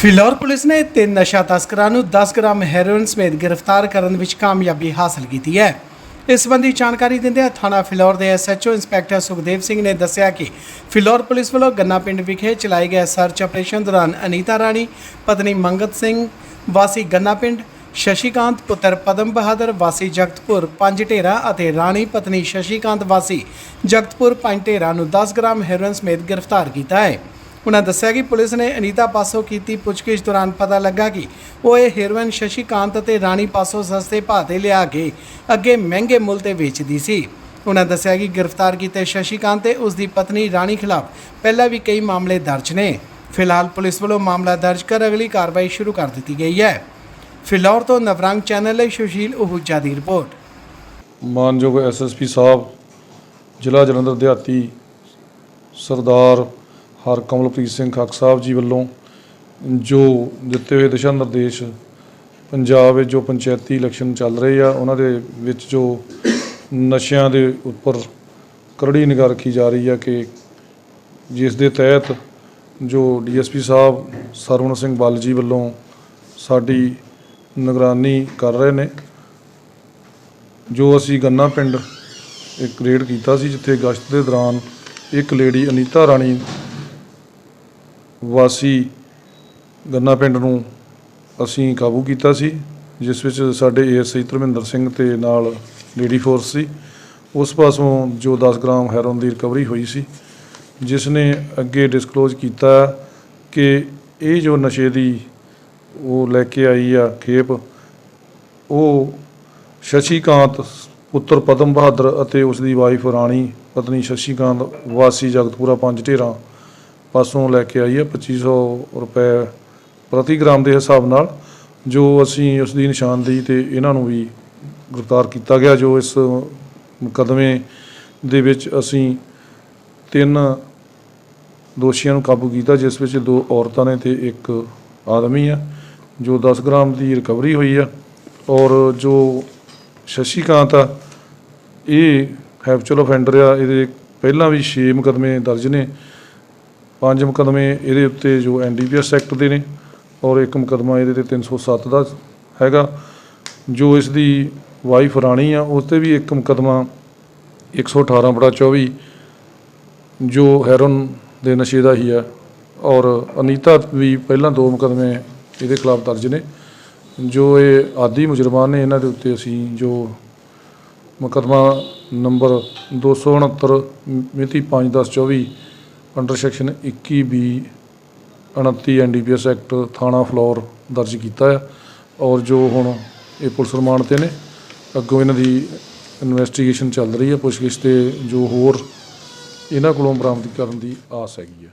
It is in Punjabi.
ਫਿਲੌਰ ਪੁਲਿਸ ਨੇ ਤਿੰਨ ਨਸ਼ਾ ਤਸਕਰਾਂ ਨੂੰ 10 ਗ੍ਰਾਮ ਹੈਰੋਇਨ ਸਮੇਤ ਗ੍ਰਿਫਤਾਰ ਕਰਨ ਵਿੱਚ ਕਾਮਯਾਬੀ ਹਾਸਲ ਕੀਤੀ ਹੈ। ਇਸ ਸੰਬੰਧੀ ਜਾਣਕਾਰੀ ਦਿੰਦਿਆਂ ਥਾਣਾ ਫਿਲੌਰ ਦੇ ਐਸਐਚਓ ਇੰਸਪੈਕਟਰ ਸੁਖਦੇਵ ਸਿੰਘ ਨੇ ਦੱਸਿਆ ਕਿ ਫਿਲੌਰ ਪੁਲਿਸ ਵੱਲੋਂ ਗੰਨਾ ਪਿੰਡ ਵਿਖੇ ਚਲਾਏ ਗਏ ਸਰਚ ਆਪਰੇਸ਼ਨ ਦੌਰਾਨ ਅਨੀਤਾ ਰਾਣੀ, ਪਤਨੀ ਮੰਗਤ ਸਿੰਘ, ਵਾਸੀ ਗੰਨਾ ਪਿੰਡ, ਸ਼ਸ਼ੀਕਾਂਤ, ਪੁੱਤਰ ਪਦਮ ਬਹਾਦਰ, ਵਾਸੀ ਜਗਤਪੁਰ ਪੰਜ ਢੇਰਾ ਅਤੇ ਰਾਣੀ, ਪਤਨੀ ਸ਼ਸ਼ੀਕਾਂਤ ਵਾਸੀ ਜਗਤਪੁਰ ਪੰਜ ਢੇਰਾ ਨੂੰ 10 ਗ੍ਰਾਮ ਹੈਰੋਇਨ ਸਮੇਤ ਗ੍ਰਿਫਤਾਰ ਕੀਤਾ ਹੈ। ਉਨ੍ਹਾਂ ਦੱਸਿਆ ਕਿ ਪੁਲਿਸ ਨੇ ਅਨੀਤਾ ਪਾਸੋਂ ਕੀਤੀ ਪੁੱਛਗਿੱਛ ਦੌਰਾਨ ਪਤਾ ਲੱਗਾ ਕਿ ਉਹ ਇਹ ਹੈਰੋਇਨ ਸ਼ਸ਼ੀਕਾਂਤ ਅਤੇ ਰਾਣੀ ਪਾਸੋਂ ਸਸਤੇ ਭਾਅ ਤੇ ਲਿਆ ਕੇ ਅੱਗੇ ਮਹਿੰਗੇ ਮੁੱਲ ਤੇ ਵੇਚਦੀ ਸੀ। ਉਨ੍ਹਾਂ ਦੱਸਿਆ ਕਿ ਗ੍ਰਿਫਤਾਰ ਕੀਤੇ ਸ਼ਸ਼ੀਕਾਂਤ ਤੇ ਉਸ ਦੀ ਪਤਨੀ ਰਾਣੀ ਖਿਲਾਫ ਪਹਿਲਾਂ ਵੀ ਕਈ ਮਾਮਲੇ ਦਰਜ ਨੇ। ਫਿਲਹਾਲ ਪੁਲਿਸ ਵੱਲੋਂ ਮਾਮਲਾ ਦਰਜ ਕਰ ਅਗਲੀ ਕਾਰਵਾਈ ਸ਼ੁਰੂ ਕਰ ਦਿੱਤੀ ਗਈ ਹੈ। ਫਿਲੌਰ ਤੋਂ ਨਵਰੰਗ ਚੈਨਲ ਲਈ ਸੁਸ਼ੀਲ ਉਹੂਜਾ ਦੀ ਰਿਪੋਰਟ। ਮਾਨਯੋਗ ਐਸਐਸਪੀ ਸਾਹਿਬ, ਜ਼ਿਲ੍ਹਾ ਜਲੰਧਰ ਦਿਹਾਤੀ ਸਰਦਾਰ ਹਰ ਕਮਲਪ੍ਰੀਤ ਸਿੰਘ ਖੱਕ ਸਾਹਿਬ ਜੀ ਵੱਲੋਂ ਜੋ ਦਿੱਤੇ ਹੋਏ ਦਿਸ਼ਾ ਨਿਰਦੇਸ਼ ਪੰਜਾਬ ਵਿੱਚ ਜੋ ਪੰਚਾਇਤੀ ਇਲੈਕਸ਼ਨ ਚੱਲ ਰਹੇ ਆ, ਉਹਨਾਂ ਦੇ ਵਿੱਚ ਜੋ ਨਸ਼ਿਆਂ ਦੇ ਉੱਪਰ ਕਰੜੀ ਨਿਗਾਹ ਰੱਖੀ ਜਾ ਰਹੀ ਆ ਕਿ ਜਿਸ ਦੇ ਤਹਿਤ ਜੋ ਡੀਐਸਪੀ ਸਾਹਿਬ ਸਰਵਣ ਸਿੰਘ ਬੱਲ ਜੀ ਵੱਲੋਂ ਸਾਡੀ ਨਿਗਰਾਨੀ ਕਰ ਰਹੇ ਨੇ, ਜੋ ਅਸੀਂ ਗੰਨਾ ਪਿੰਡ ਇੱਕ ਰੇਡ ਕੀਤਾ ਸੀ, ਜਿੱਥੇ ਗਸ਼ਤ ਦੇ ਦੌਰਾਨ ਇੱਕ ਲੇਡੀ ਅਨੀਤਾ ਰਾਣੀ ਵਾਸੀ ਗੰਨਾ ਪਿੰਡ ਨੂੰ ਅਸੀਂ ਕਾਬੂ ਕੀਤਾ ਸੀ, ਜਿਸ ਵਿੱਚ ਸਾਡੇ ਏਐਸਆਈ ਧਰਮਿੰਦਰ ਸਿੰਘ ਤੇ ਨਾਲ ਲੇਡੀ ਫੋਰਸ ਸੀ। ਉਸ ਪਾਸੋਂ ਜੋ 10 ਗ੍ਰਾਮ ਹੈਰੋਨ ਦੀ ਰਿਕਵਰੀ ਹੋਈ ਸੀ, ਜਿਸ ਨੇ ਅੱਗੇ ਡਿਸਕਲੋਜ਼ ਕੀਤਾ ਕਿ ਇਹ ਜੋ ਨਸ਼ੇ ਦੀ ਉਹ ਲੈ ਕੇ ਆਈ ਆ ਖੇਪ, ਉਹ ਸ਼ਸ਼ੀਕਾਂਤ ਪੁੱਤਰ ਪਦਮ ਬਹਾਦਰ ਅਤੇ ਉਸ ਦੀ ਵਾਈਫ ਰਾਣੀ ਪਤਨੀ ਸ਼ਸ਼ੀਕਾਂਤ ਵਾਸੀ ਜਗਤਪੁਰਾ ਪੰਜ ਢੇਰਾਂ ਪਾਸੋਂ ਲੈ ਕੇ ਆਈ ਹੈ 2500 ਰੁਪਏ ਪ੍ਰਤੀ ਗ੍ਰਾਮ ਦੇ ਹਿਸਾਬ ਨਾਲ, ਜੋ ਅਸੀਂ ਉਸ ਦੀ ਨਿਸ਼ਾਨਦੇਹੀ ਤੇ ਇਹਨਾਂ ਨੂੰ ਵੀ ਗ੍ਰਿਫਤਾਰ ਕੀਤਾ ਗਿਆ, ਜੋ ਇਸ ਮੁਕੱਦਮੇ ਦੇ ਵਿੱਚ ਅਸੀਂ ਤਿੰਨ ਦੋਸ਼ੀਆਂ ਨੂੰ ਕਾਬੂ ਕੀਤਾ, ਜਿਸ ਵਿੱਚ ਦੋ ਔਰਤਾਂ ਨੇ ਤੇ ਇੱਕ ਆਦਮੀ ਆ, ਜੋ 10 ਗ੍ਰਾਮ ਦੀ ਰਿਕਵਰੀ ਹੋਈ ਆ। ਔਰ ਜੋ ਸ਼ਸ਼ੀਕਾਂਤ ਆ, ਇਹ ਹੈਪਚੁਅਲ ਅਫੈਂਡਰ ਆ, ਇਹਦੇ ਪਹਿਲਾਂ ਵੀ 6 ਮੁਕੱਦਮੇ ਦਰਜ ਨੇ। ਪੰਜ ਮੁਕੱਦਮੇ ਇਹਦੇ ਉੱਤੇ ਜੋ ਐਨਡੀਪੀਐਸ ਐਕਟ ਦੇ ਨੇ ਔਰ ਇੱਕ ਮੁਕੱਦਮਾ ਇਹਦੇ ਤੇ 307 ਦਾ ਹੈਗਾ, ਜੋ ਇਸ ਦੀ ਵਾਈਫ ਰਾਣੀ ਆ, ਉਸ ਤੇ ਵੀ ਇੱਕ ਮੁਕੱਦਮਾ 118 ਬੜਾ 24 ਜੋ ਹੈਰੋਨ ਦੇ ਨਸ਼ੇ ਦਾ ਹੀ ਆ ਔਰ ਅਨੀਤਾ ਵੀ ਪਹਿਲਾਂ ਦੋ ਮੁਕੱਦਮੇ ਇਹਦੇ ਖਿਲਾਫ ਦਰਜ ਨੇ, ਜੋ ਇਹ ਆਦੀ ਮੁਜਰਮਾਨ ਨੇ ਇਹਨਾਂ ਦੇ ਉੱਤੇ ਅਸੀਂ ਜੋ ਮੁਕੱਦਮਾ ਨੰਬਰ 269 ਮਿਤੀ 5/10/24 under section 21 B 29 NDPS act ਥਾਣਾ ਫਲੋਰ ਦਰਜ ਕੀਤਾ ਹੈ ਔਰ ਜੋ ਹੁਣ ਇਹ ਪੁਲਿਸ ਰਿਮਾਂਡ ਤੇ ਨੇ, ਅੱਗੋਂ ਇਹਨਾਂ ਦੀ ਇਨਵੈਸਟੀਗੇਸ਼ਨ ਚੱਲ ਰਹੀ ਹੈ ਪੁੱਛਗਿੱਛ ਤੇ ਜੋ ਹੋਰ ਇਹਨਾਂ ਕੋਲੋਂ ਬਰਾਮਦ ਕਰਨ ਦੀ ਆਸ ਹੈਗੀ ਹੈ